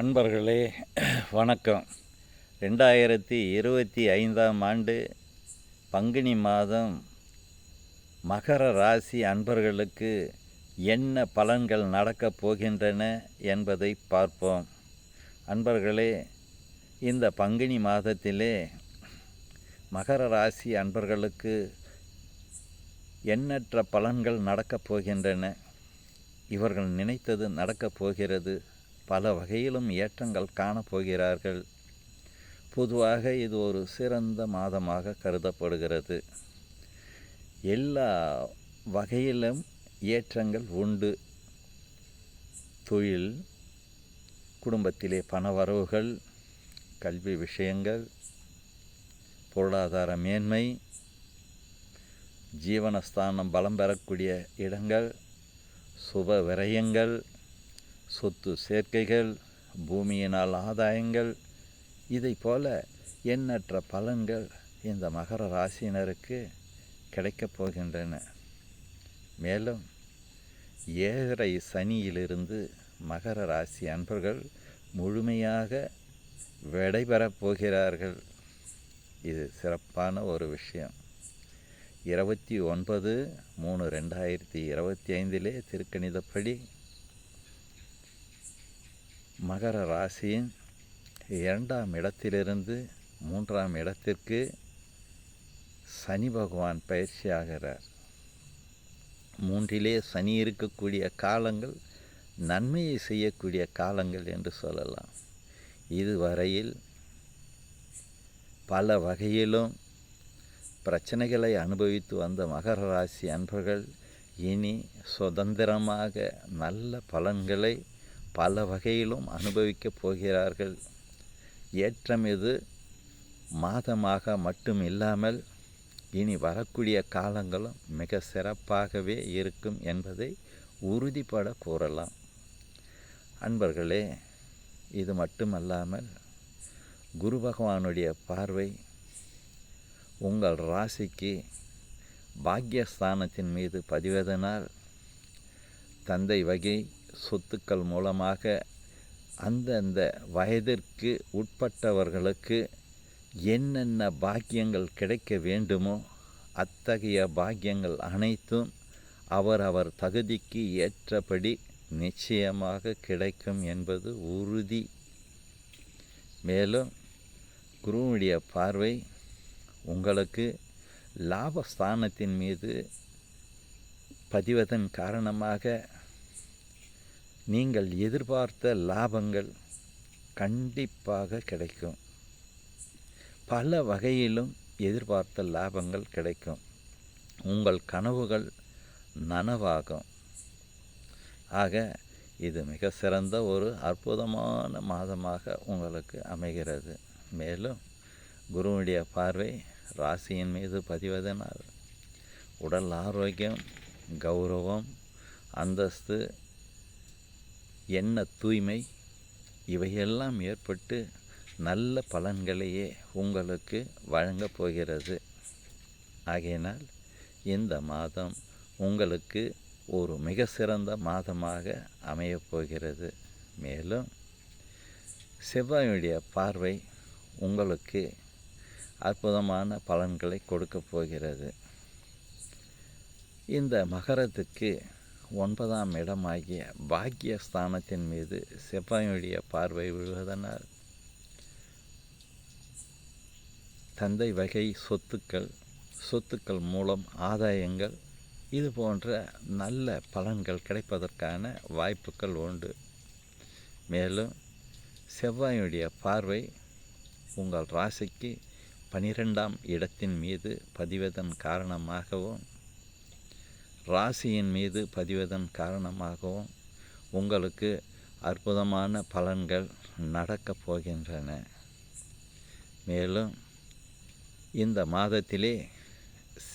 அன்பர்களே வணக்கம். ரெண்டாயிரத்தி இருபத்தி ஐந்தாம் ஆண்டு பங்குனி மாதம் மகர ராசி அன்பர்களுக்கு என்ன பலன்கள் நடக்கப் போகின்றன என்பதை பார்ப்போம். அன்பர்களே இந்த பங்குனி மாதத்திலே மகர ராசி அன்பர்களுக்கு எண்ணற்ற பலன்கள் நடக்கப் போகின்றன. இவர்கள் நினைத்தது நடக்கப் போகிறது. பல வகையிலும் ஏற்றங்கள் காணப்போகிறார்கள். பொதுவாக இது ஒரு சிறந்த மாதமாக கருதப்படுகிறது. எல்லா வகையிலும் ஏற்றங்கள் உண்டு. தொழில் குடும்பத்திலே பணவரவுகள் கல்வி விஷயங்கள் பொருளாதார மேன்மை ஜீவனஸ்தானம் பலம் பெறக்கூடிய இடங்கள் சுப விரயங்கள் சொத்து சேர்க்கைகள் பூமியினால் ஆதாயங்கள் இதை போல எண்ணற்ற பலன்கள் இந்த மகர ராசியினருக்கு கிடைக்கப் போகின்றன. மேலும் ஏழரை சனியிலிருந்து மகர ராசி அன்பர்கள் முழுமையாக விடைபெறப் போகிறார்கள். இது சிறப்பான ஒரு விஷயம். இருபத்தி ஒன்பது மூணு ரெண்டாயிரத்தி இருபத்தி ஐந்திலே திருக்கணிதப்படி மகர ராசியின் இரண்டாம் இடத்திலிருந்து மூன்றாம் இடத்திற்கு சனி பகவான் பயிற்சியாகிறார். மூன்றிலே சனி இருக்கக்கூடிய காலங்கள் நன்மையை செய்யக்கூடிய காலங்கள் என்று சொல்லலாம். இதுவரையில் பல வகையிலும் பிரச்சனைகளை அனுபவித்து வந்த மகர ராசி அன்பர்கள் இனி சுதந்திரமாக நல்ல பலன்களை பல வகையிலும் அனுபவிக்கப் போகிறார்கள். ஏற்றம் இது மாதமாக மட்டும் இல்லாமல் இனி வரக்கூடிய காலங்களும் மிக சிறப்பாகவே இருக்கும் என்பதை உறுதிப்பட கூறலாம். அன்பர்களே இது மட்டுமல்லாமல் குரு பகவானுடைய பார்வை உங்கள் ராசிக்கு பாக்யஸ்தானத்தின் மீது பதிவதனால் தந்தை வகை சொத்துக்கள் மூலமாக அந்தந்த வயதிற்கு உட்பட்டவர்களுக்கு என்னென்ன பாக்கியங்கள் கிடைக்க வேண்டுமோ அத்தகைய பாக்கியங்கள் அனைத்தும் அவரவர் தகுதிக்கு ஏற்றபடி நிச்சயமாக கிடைக்கும் என்பது உறுதி. மேலும் குருவுடைய பார்வை உங்களுக்கு லாபஸ்தானத்தின் மீது பதிவதன் காரணமாக நீங்கள் எதிர்பார்த்த லாபங்கள் கண்டிப்பாக கிடைக்கும். பல வகையிலும் எதிர்பார்த்த லாபங்கள் கிடைக்கும். உங்கள் கனவுகள் நனவாகும். ஆக இது மிக சிறந்த ஒரு அற்புதமான மாதமாக உங்களுக்கு அமைகிறது. மேலும் குருவுடைய பார்வை ராசியின் மீது பதிவதனால் உடல் ஆரோக்கியம் கௌரவம் அந்தஸ்து எண்ண தூய்மை? இவையெல்லாம் ஏற்பட்டு நல்ல பலன்களையே உங்களுக்கு வழங்கப் போகிறது. ஆகையினால் இந்த மாதம் உங்களுக்கு ஒரு மிக சிறந்த மாதமாக அமையப் போகிறது. மேலும் செவ்வாயுடைய பார்வை உங்களுக்கு அற்புதமான பலன்களை கொடுக்கப் போகிறது. இந்த மகரத்துக்கு ஒன்பதாம் இடமாகிய பாக்கியஸ்தானத்தின் மீது செவ்வாயுடைய பார்வை விழுவதனால் தந்தை வகை சொத்துக்கள் சொத்துக்கள் மூலம் ஆதாயங்கள் இது போன்ற நல்ல பலன்கள் கிடைப்பதற்கான வாய்ப்புகள் உண்டு. மேலும் செவ்வாயுடைய பார்வை உங்கள் ராசிக்கு பனிரெண்டாம் இடத்தின் மீது பதிவதன் காரணமாகவும் ராசியின் மீது பதிவதன் காரணமாகவும் உங்களுக்கு அற்புதமான பலன்கள் நடக்கப் போகின்றன. மேலும் இந்த மாதத்திலே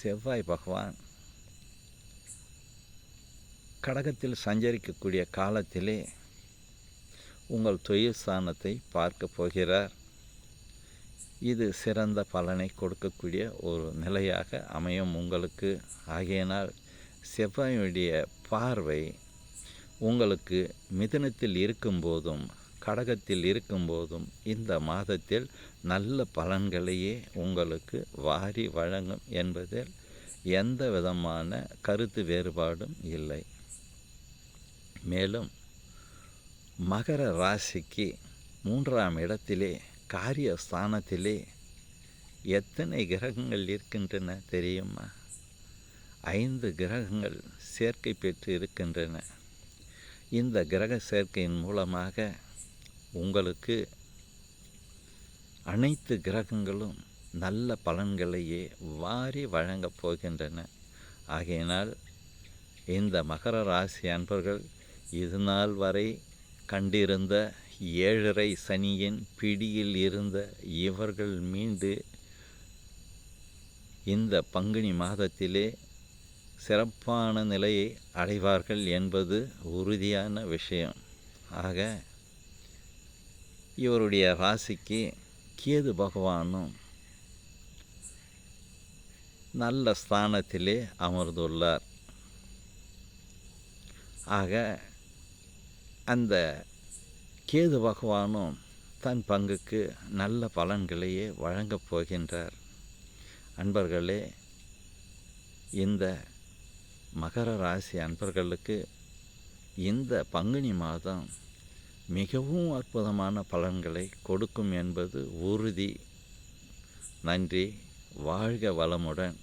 செவ்வாய் பகவான் கடகத்தில் சஞ்சரிக்கக்கூடிய காலத்திலே உங்கள் தொழில் ஸ்தானத்தை பார்க்க போகிறார். இது சிறந்த பலனை கொடுக்கக்கூடிய ஒரு நிலையாக அமையும் உங்களுக்கு. ஆகையினால் செவ்வாயுடைய பார்வை உங்களுக்கு மிதனத்தில் இருக்கும்போதும் கடகத்தில் இருக்கும்போதும் இந்த மாதத்தில் நல்ல பலன்களையே உங்களுக்கு வாரி வழங்கும் என்பதில் எந்த விதமான கருத்து வேறுபாடும் இல்லை. மேலும் மகர ராசிக்கு மூன்றாம் இடத்திலே காரியஸ்தானத்திலே எத்தனை கிரகங்கள் இருக்கின்றன தெரியுமா? ஐந்து கிரகங்கள் சேர்க்கை பெற்று இருக்கின்றன. இந்த கிரக சேர்க்கையின் மூலமாக உங்களுக்கு அனைத்து கிரகங்களும் நல்ல பலன்களையே வாரி வழங்கப் போகின்றன. ஆகையினால் இந்த மகர ராசி அன்பர்கள் இது நாள் வரை கண்டிருந்த ஏழரை சனியின் பிடியில் இருந்த இவர்கள் மீண்டு இந்த பங்குனி மாதத்திலே சிறப்பான நிலையை அடைவார்கள் என்பது உறுதியான விஷயம். ஆக இவருடைய ராசிக்கு கேது பகவானும் நல்ல ஸ்தானத்திலே அமர்ந்துள்ளார். ஆக அந்த கேது பகவானும் தன் பங்குக்கு நல்ல பலன்களையே வழங்கப் போகின்றார். அன்பர்களே இந்த மகர ராசி அன்பர்களுக்கு இந்த பங்குனி மாதம் மிகவும் அற்புதமான பலன்களை கொடுக்கும் என்பது உறுதி. நன்றி. வாழ்க வளமுடன்.